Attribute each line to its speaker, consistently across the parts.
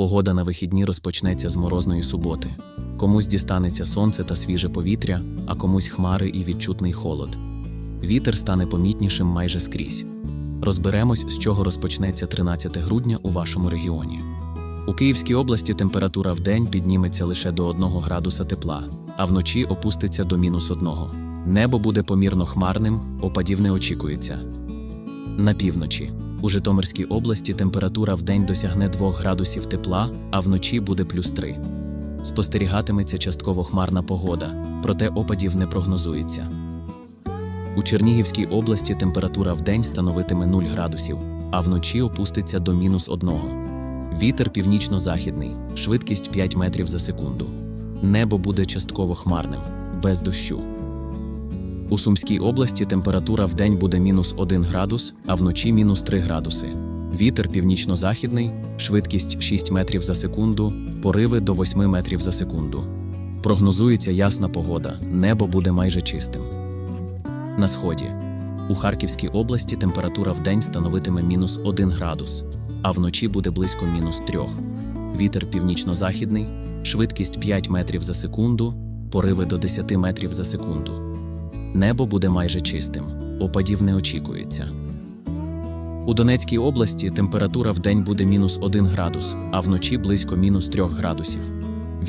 Speaker 1: Погода на вихідні розпочнеться з морозної суботи. Комусь дістанеться сонце та свіже повітря, а комусь хмари і відчутний холод. Вітер стане помітнішим майже скрізь. Розберемось, з чого розпочнеться 13 грудня у вашому регіоні. У Київській області температура в день підніметься лише до 1 градуса тепла, а вночі опуститься до мінус 1. Небо буде помірно хмарним, опадів не очікується. На півночі. У Житомирській області температура в день досягне 2 градусів тепла, а вночі буде плюс 3. Спостерігатиметься частково хмарна погода, проте опадів не прогнозується. У Чернігівській області температура в день становитиме 0 градусів, а вночі опуститься до мінус 1. Вітер північно-західний, швидкість 5 метрів за секунду. Небо буде частково хмарним, без дощу. У Сумській області температура в день буде мінус 1 градус, а вночі мінус 3 градуси. Вітер північно-західний, швидкість 6 метрів за секунду, пориви до 8 метрів за секунду. Прогнозується ясна погода, небо буде майже чистим. На сході. У Харківській області температура в день становитиме мінус 1 градус, а вночі буде близько мінус 3. Вітер північно-західний, швидкість 5 метрів за секунду, пориви до 10 метрів за секунду. Небо буде майже чистим, опадів не очікується. У Донецькій області температура в день буде мінус 1 градус, а вночі близько мінус 3 градусів.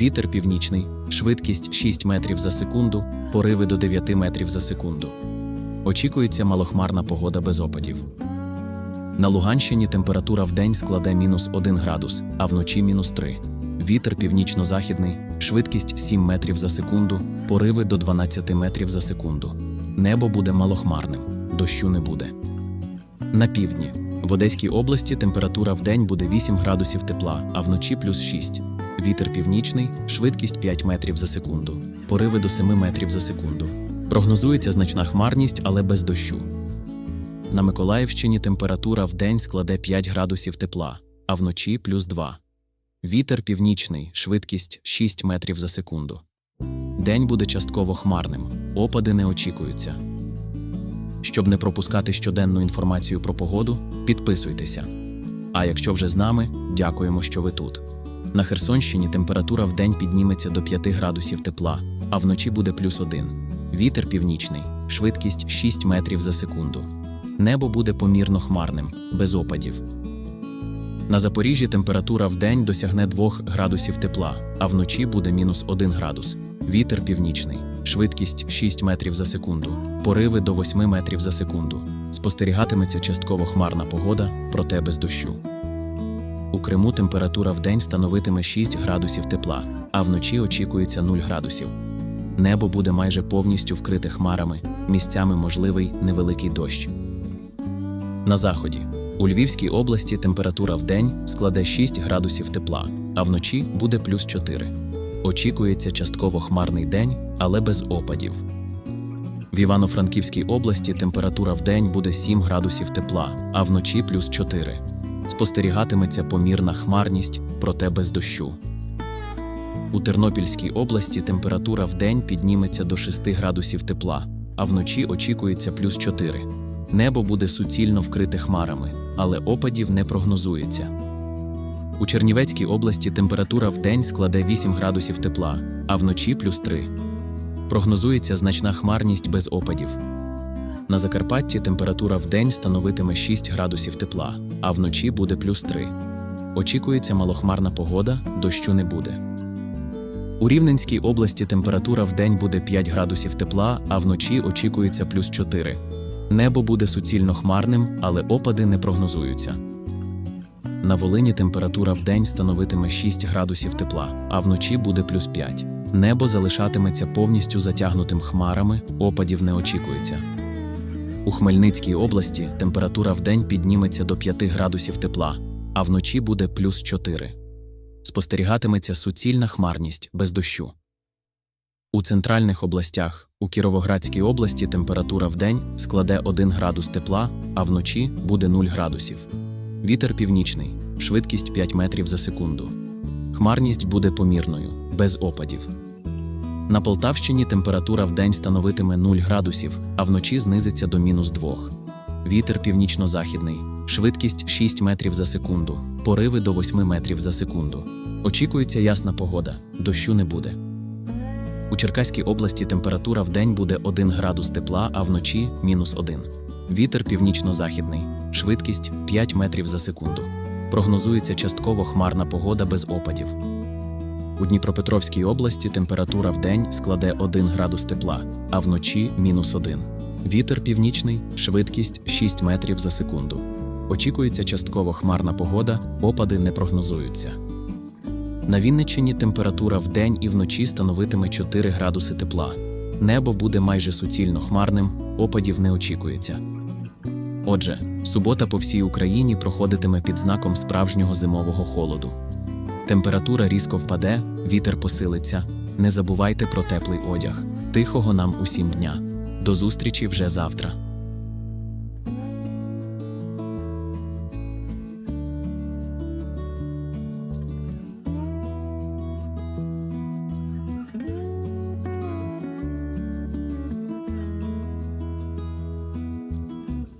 Speaker 1: Вітер північний, швидкість 6 метрів за секунду, пориви до 9 метрів за секунду. Очікується малохмарна погода без опадів. На Луганщині температура в день складе мінус 1 градус, а вночі мінус 3. Вітер північно-західний, швидкість 7 метрів за секунду, пориви до 12 метрів за секунду. Небо буде малохмарним, дощу не буде. На півдні. В Одеській області температура в день буде 8 градусів тепла, а вночі плюс 6. Вітер північний, швидкість 5 метрів за секунду, пориви до 7 метрів за секунду. Прогнозується значна хмарність, але без дощу. На Миколаївщині температура в день складе 5 градусів тепла, а вночі плюс 2. Вітер північний, швидкість 6 метрів за секунду. День буде частково хмарним, опади не очікуються. Щоб не пропускати щоденну інформацію про погоду, підписуйтеся. А якщо вже з нами, дякуємо, що ви тут. На Херсонщині температура в день підніметься до 5 градусів тепла, а вночі буде плюс 1. Вітер північний, швидкість 6 метрів за секунду. Небо буде помірно хмарним, без опадів. На Запоріжжі температура в день досягне 2 градусів тепла, а вночі буде мінус 1 градус. Вітер північний, швидкість 6 метрів за секунду, пориви до 8 метрів за секунду. Спостерігатиметься частково хмарна погода, проте без дощу. У Криму температура в день становитиме 6 градусів тепла, а вночі очікується 0 градусів. Небо буде майже повністю вкрите хмарами, місцями можливий невеликий дощ. На заході. У Львівській області температура в день складе 6 градусів тепла, а вночі буде плюс 4. Очікується частково хмарний день, але без опадів. В Івано-Франківській області температура в день буде 7 градусів тепла, а вночі плюс 4. Спостерігатиметься помірна хмарність, проте без дощу. У Тернопільській області температура в день підніметься до 6 градусів тепла, а вночі очікується плюс 4. Небо буде суцільно вкрите хмарами, але опадів не прогнозується. У Чернівецькій області температура в день складе 8 градусів тепла, а вночі плюс 3. Прогнозується значна хмарність без опадів. На Закарпатті температура в день становитиме 6 градусів тепла, а вночі буде плюс 3. Очікується малохмарна погода, дощу не буде. У Рівненській області температура в день буде 5 градусів тепла, а вночі очікується плюс 4. Небо буде суцільно хмарним, але опади не прогнозуються. На Волині температура в день становитиме 6 градусів тепла, а вночі буде плюс 5. Небо залишатиметься повністю затягнутим хмарами, опадів не очікується. У Хмельницькій області температура в день підніметься до 5 градусів тепла, а вночі буде плюс 4. Спостерігатиметься суцільна хмарність без дощу. У центральних областях у Кіровоградській області температура в день складе 1 градус тепла, а вночі буде 0 градусів. Вітер північний, швидкість 5 метрів за секунду. Хмарність буде помірною, без опадів. На Полтавщині температура в день становитиме 0 градусів, а вночі знизиться до мінус 2. Вітер північно-західний, швидкість 6 метрів за секунду, пориви до 8 метрів за секунду. Очікується ясна погода, дощу не буде. У Черкаській області температура в день буде 1 градус тепла, а вночі мінус 1. Вітер північно-західний, швидкість 5 метрів за секунду. Прогнозується частково хмарна погода без опадів. У Дніпропетровській області температура в день складе 1 градус тепла, а вночі мінус 1. Вітер північний, швидкість 6 метрів за секунду. Очікується частково хмарна погода, опади не прогнозуються. На Вінниччині температура в день і вночі становитиме 4 градуси тепла. Небо буде майже суцільно хмарним, опадів не очікується. Отже, субота по всій Україні проходитиме під знаком справжнього зимового холоду. Температура різко впаде, вітер посилиться. Не забувайте про теплий одяг. Тихого нам усім дня. До зустрічі вже завтра.